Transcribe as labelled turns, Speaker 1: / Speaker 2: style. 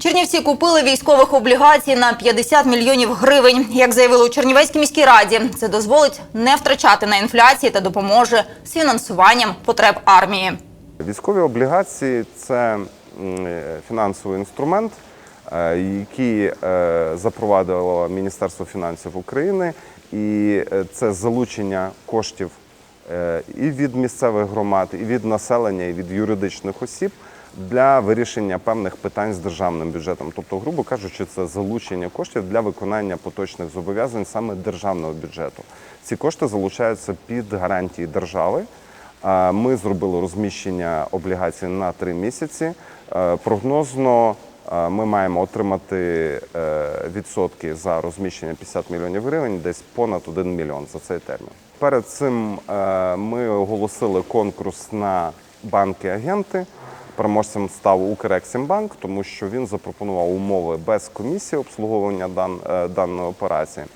Speaker 1: Чернівці купили військових облігацій на 50 мільйонів гривень. Як заявили у Чернівецькій міській раді, це дозволить не втрачати на інфляції та допоможе з фінансуванням потреб армії.
Speaker 2: Військові облігації це е, фінансовий інструмент, е, який е, запровадило Міністерство фінансів України, і це залучення коштів і від місцевих громад, і від населення, і від юридичних осіб для вирішення певних питань з державним бюджетом. Тобто, грубо кажучи, це залучення коштів для виконання поточних зобов'язань саме державного бюджету. Ці кошти залучаються під гарантії держави. Ми зробили розміщення облігацій на три місяці. Е, Прогнозно е, ми маємо отримати е, відсотки за розміщення 50 мільйонів гривень, десь понад 1 мільйон за цей термін. Перед цим е, ми оголосили конкурс на банки-агенти. Переможцем став Укрексімбанк, тому що він запропонував умови без комісії обслуговування дан, е, даної операції.